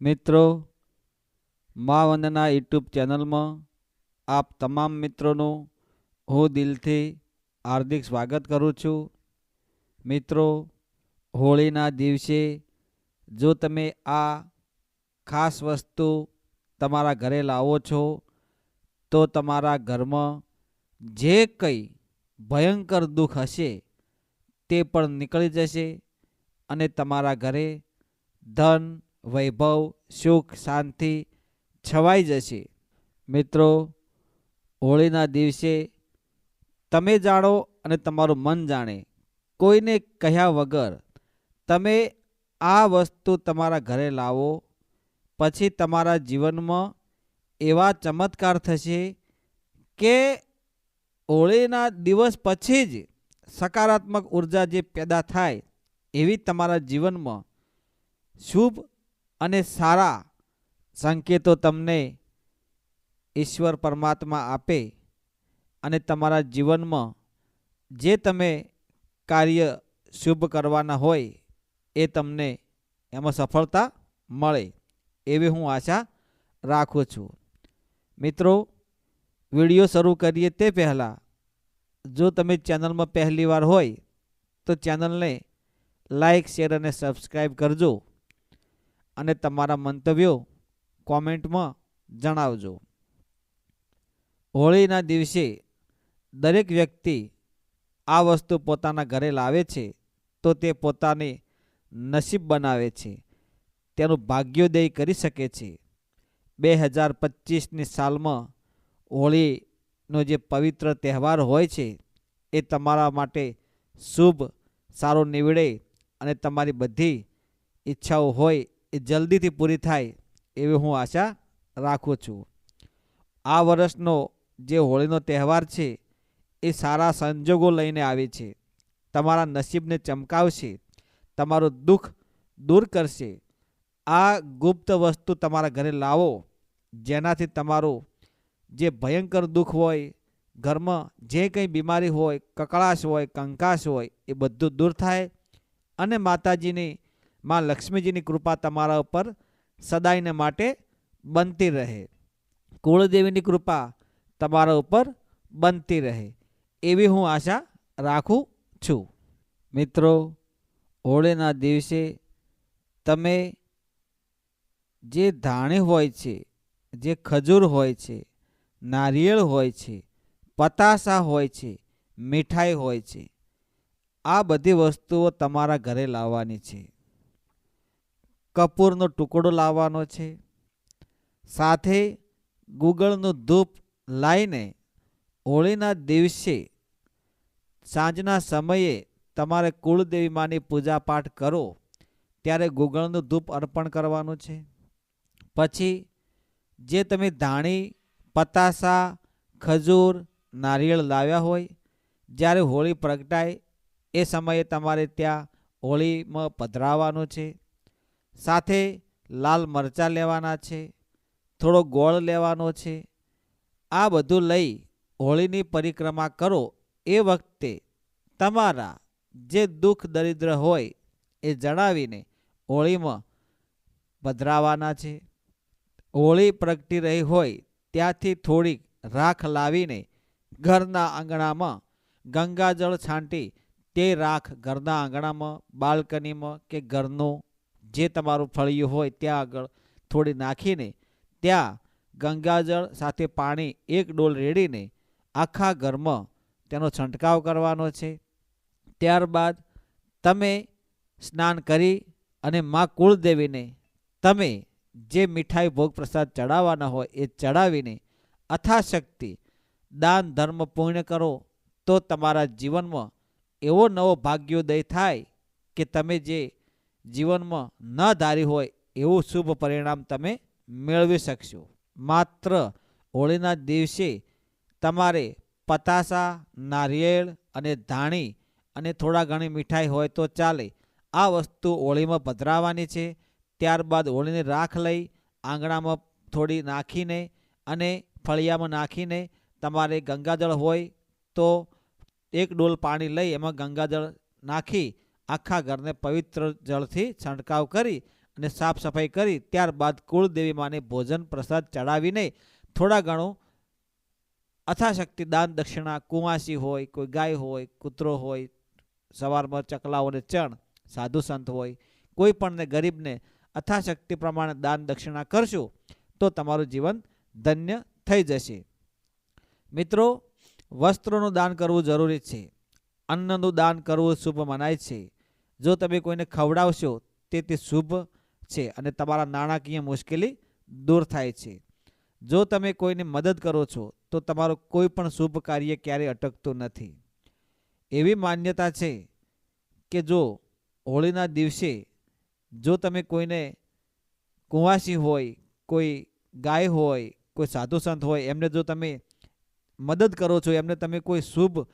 મિત્રો મા વંદના યુટ્યુબ ચેનલમાં આપ તમામ મિત્રોનું હું દિલથી હાર્દિક સ્વાગત કરું છું. મિત્રો, હોળીના દિવસે જો તમે આ ખાસ વસ્તુ તમારા ઘરે લાવો છો, તો તમારા ઘરમાં જે કંઈ ભયંકર દુઃખ હશે તે પણ નીકળી જશે અને તમારા ઘરે ધન વૈભવ, સુખ, શાંતિ છવાઈ જશે. મિત્રો, હોળીના દિવસે તમે જાણો અને તમારું મન જાણે. કોઈને કહ્યા વગર તમે આ વસ્તુ તમારા ઘરે લાવો, પછી તમારા જીવનમાં એવા ચમત્કાર થશે કે હોળીના દિવસ પછી જ સકારાત્મક ઊર્જા જે પેદા થાય એવી તમારા જીવનમાં શુભ અને સારા સંકેતો તમને ઈશ્વર પરમાત્મા આપે અને તમારા જીવનમાં જે તમે કાર્ય શુભ કરવાના હોય એ તમને એમાં સફળતા મળે. એવી હું આશા રાખું છું. મિત્રો, વીડિયો શરૂ કરીએ તે પહેલાં, જો તમે ચેનલમાં પહેલીવાર હોય તો ચેનલને લાઈક, શેર અને સબસ્ક્રાઈબ કરજો. અને તમારા મંતવ્યો કોમેન્ટમાં જણાવજો. હોળીના દિવસે દરેક વ્યક્તિ આ વસ્તુ પોતાના ઘરે લાવે છે તો તે પોતાને નસીબ બનાવે છે. તેનું ભાગ્યોદય કરી શકે છે. બે હજાર પચીસની સાલમાં હોળીનો જે પવિત્ર તહેવાર હોય છે એ તમારા માટે શુભ, સારો નીવડે અને તમારી બધી ઈચ્છાઓ હોય એ જલ્દીથી પૂરી થાય એવી હું આશા રાખું છું. આ વર્ષનો જે હોળીનો તહેવાર છે, એ સારા સંજોગો લઈને આવે છે. તમારા નસીબને ચમકાવશે, તમારું દુઃખ દૂર કરશે. આ ગુપ્ત વસ્તુ તમારા ઘરે લાવો, જેનાથી તમારું જે ભયંકર દુઃખ હોય, ઘરમાં જે કંઈ બીમારી હોય, કકળાશ હોય, કંકાશ હોય, એ બધું દૂર થાય અને માતાજીની માં લક્ષ્મીજીની કૃપા તમારા ઉપર સદાયને માટે બનતી રહે. કુળદેવીની કૃપા તમારા ઉપર બનતી રહે. એવી હું આશા રાખું છું. મિત્રો, હોળીના દિવસે તમે જે ધાણી હોય છે, જે ખજૂર હોય છે, નારિયેળ હોય છે, પતાસા હોય છે, મીઠાઈ હોય છે, આ બધી વસ્તુઓ તમારા ઘરે લાવવાની છે. કપૂરનો ટુકડો લાવવાનો છે. સાથે ગુગળનું ધૂપ લાવીને હોળીના દિવસે સાંજના સમયે તમારે કુળદેવી માની પૂજાપાઠ કરો, ત્યારે ગુગળનું ધૂપ અર્પણ કરવાનું છે. પછી જે તમે ધાણી, પતાસા, ખજૂર, નારિયેળ લાવ્યા હોય, જ્યારે હોળી પ્રગટાય, એ સમયે તમારે ત્યાં હોળીમાં પધરાવવાનું છે. સાથે લાલ મરચાં લેવાના છે, થોડો ગોળ લેવાનો છે. આ બધું લઈ હોળીની પરિક્રમા કરો એ વખતે તમારા જે દુઃખ દરિદ્ર હોય એ જણાવીને હોળીમાં પધરાવાના છે. હોળી પ્રગટી રહી હોય ત્યાંથી થોડીક રાખ લાવીને ઘરના આંગણામાં ગંગાજળ છાંટી તે રાખ ઘરના આંગણામાં, બાલ્કનીમાં કે ઘરનું જે તમારું ફળિયું હોય ત્યાં આગળ થોડી નાખીને ત્યાં ગંગાજળ સાથે પાણી એક ડોલ રેડીને આખા ઘરમાં તેનો છંટકાવ કરવાનો છે. ત્યારબાદ તમે સ્નાન કરી અને મા કુળદેવીને તમે જે મીઠાઈ ભોગ પ્રસાદ ચડાવવાના હોય એ ચડાવીને અથાશક્તિ દાન ધર્મ પૂર્ણ કરો તો તમારા જીવનમાં એવો નવો ભાગ્યોદય થાય કે તમે જે જીવનમાં ન ધારી હોય એવું શુભ પરિણામ તમે મેળવી શકશો. માત્ર હોળીના દિવસે તમારે પતાસા, નારિયેળ અને ધાણી અને થોડા ઘણી મીઠાઈ હોય તો ચાલે. આ વસ્તુ હોળીમાં પધરાવવાની છે. ત્યારબાદ હોળીની રાખ લઈ આંગણામાં થોડી નાખીને અને ફળિયામાં નાખીને તમારે ગંગાજળ હોય તો એક ડોલ પાણી લઈ એમાં ગંગાજળ નાખી આખા ઘરને પવિત્ર જળથી છંટકાવ કરી અને સાફ સફાઈ કરી, ત્યારબાદ કુળદેવી માને ભોજન પ્રસાદ ચડાવીને થોડા ઘણું અથાશક્તિ દાન દક્ષિણા કુંવાસી હોય, કોઈ ગાય હોય, કૂતરો હોય, સવારમાં ચકલાઓને ચણ, સાધુ સંત હોય, કોઈ પણને ગરીબને અથાશક્તિ પ્રમાણે દાન દક્ષિણા કરશો, તો તમારું જીવન ધન્ય થઈ જશે. મિત્રો, વસ્ત્રોનું દાન કરવું જરૂરી છે. અન્નનું દાન કરવું શુભ મનાય છે. જો તમે કોઈને ખવડાવશો, તે તે શુભ છે અને તમારા નાણાકીય મુશ્કેલી દૂર થાય છે. જો તમે કોઈને મદદ કરો છો, તો તમારું કોઈ પણ શુભ કાર્ય ક્યારેય અટકતું નથી. એવી માન્યતા છે કે જો હોળીના દિવસે જો તમે કોઈને કુંવાસી હોય, કોઈ ગાય હોય, કોઈ સાધુ સંત હોય, એમને જો તમે મદદ કરો છો, એમને તમે કોઈ શુભ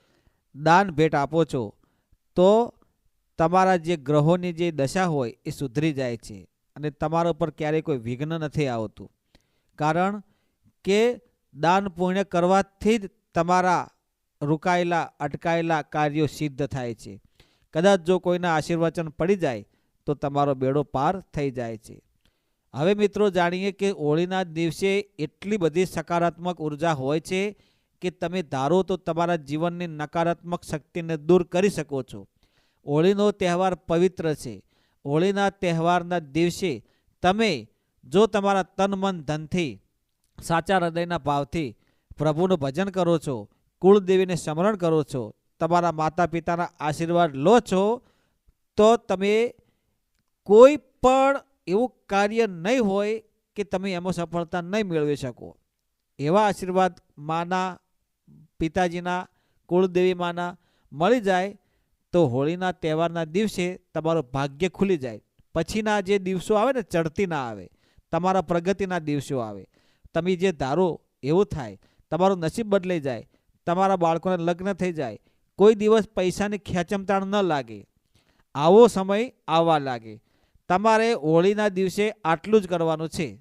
દાન ભેટ આપો છો, તો તમારા જે ગ્રહોની જે દશા હોય એ સુધરી જાય છે અને તમારા ઉપર ક્યારેય કોઈ વિઘ્ન નથી આવતું. કારણ કે દાન પુણ્ય કરવાથી જ તમારા રોકાયેલા, અટકાયેલા કાર્યો સિદ્ધ થાય છે. કદાચ જો કોઈના આશીર્વચન પડી જાય, તો તમારો બેડો પાર થઈ જાય છે. હવે મિત્રો જાણીએ કે હોળીના દિવસે એટલી બધી સકારાત્મક ઊર્જા હોય છે કે તમે ધારો તો તમારા જીવનની નકારાત્મક શક્તિને દૂર કરી શકો છો. હોળીનો તહેવાર પવિત્ર છે. હોળીના તહેવારના દિવસે તમે જો તમારા તન, મન, ધનથી સાચા હૃદયના ભાવથી પ્રભુનું ભજન કરો છો, કુળદેવીને સ્મરણ કરો છો, તમારા માતા પિતાના આશીર્વાદ લો છો, તો તમે કોઈ પણ એવું કાર્ય નહીં હોય કે તમે એમાં સફળતા નહીં મેળવી શકો. એવા આશીર્વાદ માના પિતાજીના, કુળદેવી માના મળી જાય તો હોળીના તહેવારના દિવસે તમારું ભાગ્ય ખુલી જાય. પછીના જે દિવસો આવે ને, ચડતી ના આવે. તમારા પ્રગતિના દિવસો આવે. તમે જે ધારો એવું થાય, તમારું નસીબ બદલાઈ જાય, તમારા બાળકોને લગ્ન થઈ જાય, કોઈ દિવસ પૈસાની ખેંચમતાણ ન લાગે. આવો સમય આવવા લાગે. તમારે હોળીના દિવસે આટલું જ કરવાનું છે.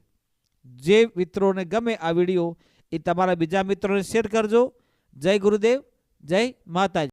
જે મિત્રોને ગમે આ વીડિયો એ તમારા બીજા મિત્રોને શેર કરજો. જય ગુરુદેવ, જય માતાજી.